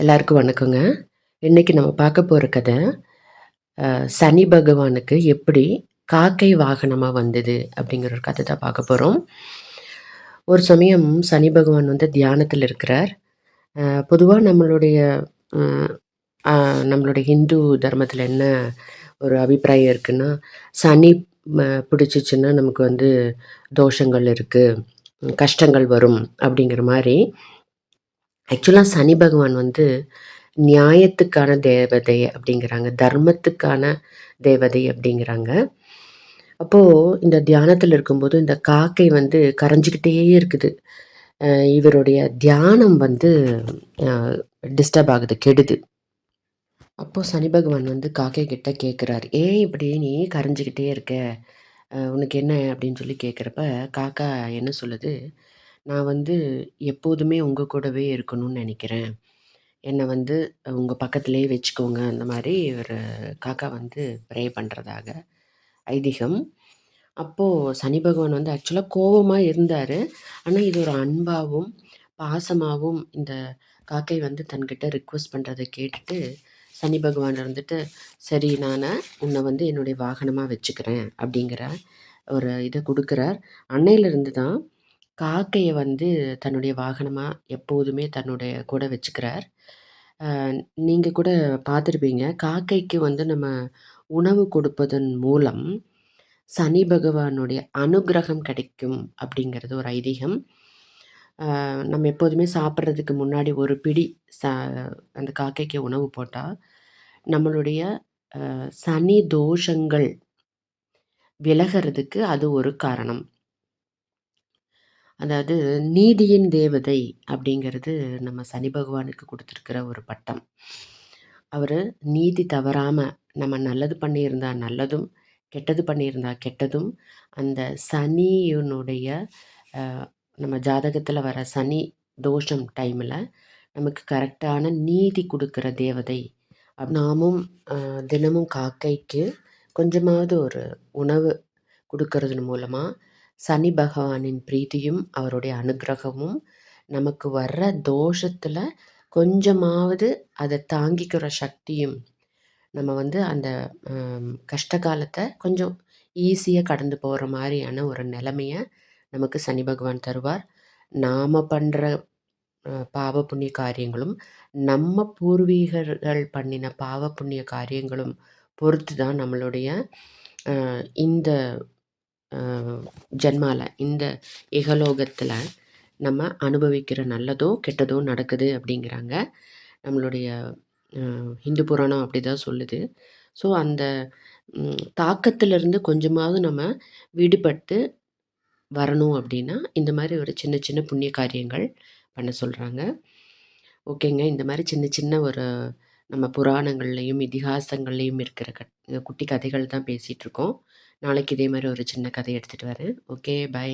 எல்லாருக்கும் வணக்கங்க. இன்னைக்கு நம்ம பார்க்க போகிற கதை, சனி பகவானுக்கு எப்படி காக்கை வாகனமாக வந்தது அப்படிங்கிற ஒரு கதை தான் பார்க்க போகிறோம் ஒரு சமயம் சனி பகவான் வந்து தியானத்தில் இருக்கிறார். பொதுவாக நம்மளுடைய நம்மளுடைய ஹிந்து தர்மத்தில் என்ன ஒரு அபிப்பிராயம் இருக்குன்னா, சனி பிடிச்சிச்சின்னா நமக்கு வந்து தோஷங்கள் இருக்குது கஷ்டங்கள் வரும் அப்படிங்கிற மாதிரி ஆக்சுவலாக சனி பகவான் வந்து நியாயத்துக்கான தேவதை அப்படிங்கிறாங்க. தர்மத்துக்கான தேவதை அப்படிங்கிறாங்க. அப்போது இந்த தியானத்தில் இருக்கும்போது இந்த காக்கை வந்து கரைஞ்சிக்கிட்டே இருக்குது. இவருடைய தியானம் வந்து டிஸ்டர்ப் ஆகுது, கெடுது. அப்போது சனி பகவான் வந்து காக்கை கிட்ட கேட்குறாரு. "ஏன் இப்படி நீ கரைஞ்சிக்கிட்டே இருக்க? உனக்கு என்ன?" அப்படின்னு சொல்லி கேட்குறப்ப, காக்கா என்ன சொல்லுது, "நான் வந்து எப்போதுமே உங்கள் கூடவே இருக்கணும்னு நினைக்கிறேன் என்னை வந்து உங்கள் பக்கத்திலேயே வச்சுக்கோங்க." அந்த மாதிரி ஒரு காக்கா வந்து ப்ரே பண்ணுறதாக ஐதீகம். அப்போது சனி பகவான் வந்து ஆக்சுவலாக கோபமாக இருந்தார் ஆனால் இது ஒரு அன்பாகவும் பாசமாகவும் இந்த காக்கை வந்து தன்கிட்ட ரிக்வெஸ்ட் பண்ணுறதை கேட்டுட்டு, சனி பகவான் இருந்துட்டு, "சரி நான் உன்னை வந்து என்னுடைய வாகனமாக வச்சுக்கிறேன்." அப்படிங்கிற ஒரு இதை கொடுக்குறார் அன்னையிலிருந்து தான் காக்கையை வந்து தன்னுடைய வாகனமாக எப்போதுமே தன்னுடைய கூட வச்சுக்கிறார். நீங்கள் கூட பார்த்துருப்பீங்க. காக்கைக்கு வந்து நம்ம உணவு கொடுப்பதன் மூலம் சனி பகவானுடைய அனுக்கிரகம் கிடைக்கும் அப்படிங்கிறது ஒரு ஐதீகம். நம்ம எப்போதுமே சாப்பிட்றதுக்கு முன்னாடி ஒரு பிடி ச அந்த காக்கைக்கு உணவு போட்டால் நம்மளுடைய சனி தோஷங்கள் விலகிறதுக்கு அது ஒரு காரணம். அதாவது நீதியின் தேவதை அப்படிங்கிறது நம்ம சனி பகவானுக்கு கொடுத்துருக்கிற ஒரு பட்டம். அவர் நீதி தவறாமல் நம்ம நல்லது பண்ணியிருந்தா நல்லதும், கெட்டது பண்ணியிருந்தா கெட்டதும், அந்த சனியினுடைய நம்ம ஜாதகத்தில் வர சனி தோஷம் டைமில் நமக்கு கரெக்டான நீதி கொடுக்குற தேவதை. நாமும் தினமும் காக்கைக்கு கொஞ்சமாவது ஒரு உணவு குடுக்கறதன் மூலமாக சனி பகவானின் பிரீத்தியும், அவருடைய அனுக்கிரகமும் நமக்கு வர்ற தோஷத்தில் கொஞ்சமாவது அதை தாங்கிக்கிற சக்தியும், நம்ம வந்து அந்த கஷ்ட காலத்தை கொஞ்சம் ஈஸியாக கடந்து போகிற மாதிரியான ஒரு நிலமையை நமக்கு சனி பகவான் தருவார். நாம் பண்ணுற பாவ புண்ணிய காரியங்களும், நம்ம பூர்வீகர்கள் பண்ணின பாவ புண்ணிய காரியங்களும் பொறுத்து தான் நம்மளுடைய இந்த ஜென்மாவில் இந்த இகலோகத்தில் நம்ம அனுபவிக்கிற நல்லதோ, கெட்டதோ நடக்குது அப்படிங்கிறாங்க. நம்மளுடைய இந்து ஹிந்து புராணம் அப்படிதான் சொல்லுது. ஸோ அந்த தாக்கத்திலிருந்து கொஞ்சமாவது நம்ம விடுபட்டு வரணும் அப்படின்னா, இந்த மாதிரி ஒரு சின்ன சின்ன புண்ணிய காரியங்கள் பண்ண சொல்கிறாங்க ஓகேங்க. இந்த மாதிரி சின்ன சின்ன ஒரு நம்ம புராணங்கள்லேயும் இதிகாசங்கள்லேயும் இருக்கிற கட் குட்டி கதைகள் தான் பேசிகிட்ருக்கோம் நாளைக்கு இதே மாதிரி ஒரு சின்ன கதை எடுத்துகிட்டு வரேன். ஓகே. பை.